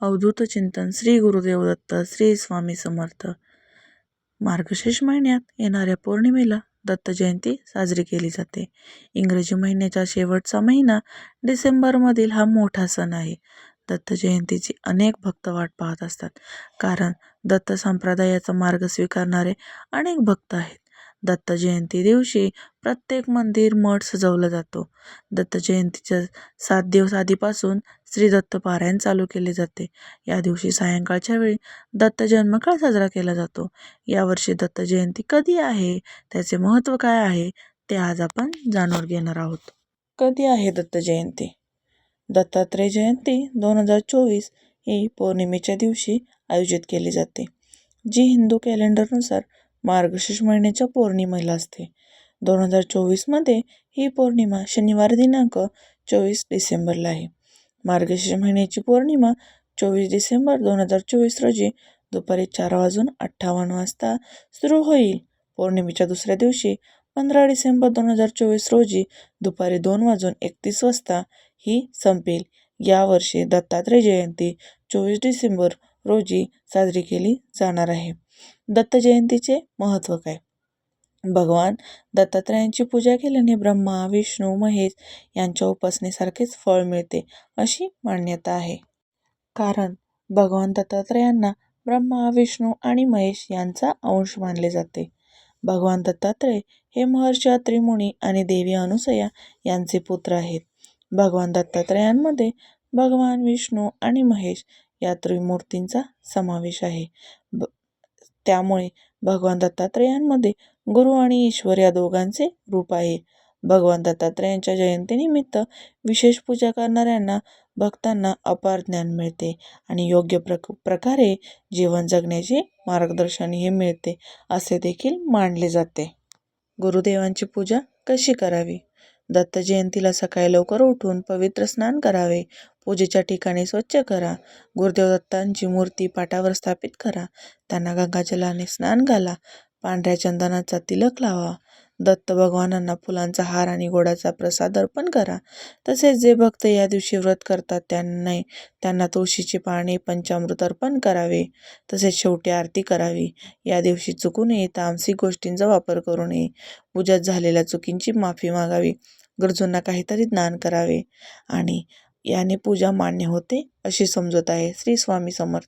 अवधूत चिंतन श्री गुरुदेव दत्त श्री स्वामी समर्थ. मार्गशीर्ष महिन्यात येणाऱ्या पौर्णिमेला दत्त जयंती साजरी केली जाते. इंग्रजी महिन्याचा शेवटचा महिना डिसेंबरमधील हा मोठा सण आहे. दत्त जयंतीची अनेक भक्त वाट पाहत असतात. कारण दत्त संप्रदायाचा मार्ग स्वीकारणारे अनेक भक्त आहेत. दत्त जयंती दिवशी प्रत्येक मंदिर मठ सजवला जातो. दत्त जयंतीच्या सात दिवस आधीपासून श्री दत्त पारायण चालू केले जाते. या दिवशी सायंकाळच्या वेळी दत्त जन्मकाळ साजरा केला जातो. यावर्षी दत्त जयंती कधी आहे? त्याचे महत्त्व काय आहे? ते आज आपण जाणून घेणार आहोत. कधी आहे दत्त जयंती? दत्तात्रय जयंती दोन हजार चोवीस ही पौर्णिमेच्या दिवशी आयोजित केली जाते. जी हिंदू कॅलेंडरनुसार मार्गशीर्ष महिन्याच्या पौर्णिमेला असते. दोन हजार चोवीसमध्ये ही पौर्णिमा शनिवार दिनांक चोवीस डिसेंबरला आहे. मार्गशीर्ष महिन्याची पौर्णिमा चोवीस डिसेंबर दोन हजार चोवीस रोजी दुपारी चार वाजून अठ्ठावन्न वाजता सुरू होईल. पौर्णिमेच्या दुसऱ्या दिवशी पंधरा डिसेंबर दोन हजार चोवीस रोजी दुपारी दोन वाजून एकतीस वाजता ही संपेल. यावर्षी दत्तात्रय जयंती चोवीस डिसेंबर रोजी साजरी केली जाणार आहे. दत्त जयंतीचे महत्त्व काय? भगवान दत्तात्रयांची पूजा केल्याने ब्रह्मा विष्णू महेश यांच्या उपासनेसारखेच फळ मिळते अशी मान्यता आहे. कारण भगवान दत्तात्रयांना ब्रह्मा विष्णू आणि महेश यांचा अंश मानले जाते. भगवान दत्तात्रय हे महर्षी अत्रिमुनी आणि देवी अनुसया यांचे पुत्र आहेत. भगवान दत्तात्रयांमध्ये भगवान विष्णू आणि महेश या त्रिमूर्तींचा समावेश आहे. ब त्यामुळे भगवान दत्तात्रयांमध्ये गुरु आणि ईश्वर या दोघांचे रूप आहे. भगवान दत्तात्रयांच्या जयंतीनिमित्त विशेष पूजा करणाऱ्यांना भक्तांना अपार ज्ञान मिळते आणि योग्य प्रक प्रकारे जीवन जगण्याचे मार्गदर्शनही मिळते असे देखील मानले जाते. गुरुदेवांची पूजा कशी करावी? दत्त जयंतीला सकाळी लवकर उठून पवित्र स्नान करावे पूजेच्या ठिकाणी स्वच्छ करा. गुरुदेव दत्तांची मूर्ती पाटावर स्थापित करा. त्यांना गंगाजलाने स्नान घाला. पांढऱ्या चंदनाचा तिलक लावा. दत्त भगवानांना फुलांचा हार आणि गोडाचा प्रसाद अर्पण करा. तसेच जे भक्त या दिवशी व्रत करतात त्यांना त्यांना तुळशीची पाने पंचामृत अर्पण करावे. तसेच शेवटी आरती करावी. या दिवशी चुकू नये तामसिक गोष्टींचा वापर करू नये. पूजात झालेल्या चुकींची माफी मागावी. गरजूंना काहीतरी दान करावे. आणि याने पूजा मान्य होते अशी समजत आहे श्री स्वामी समर्थ.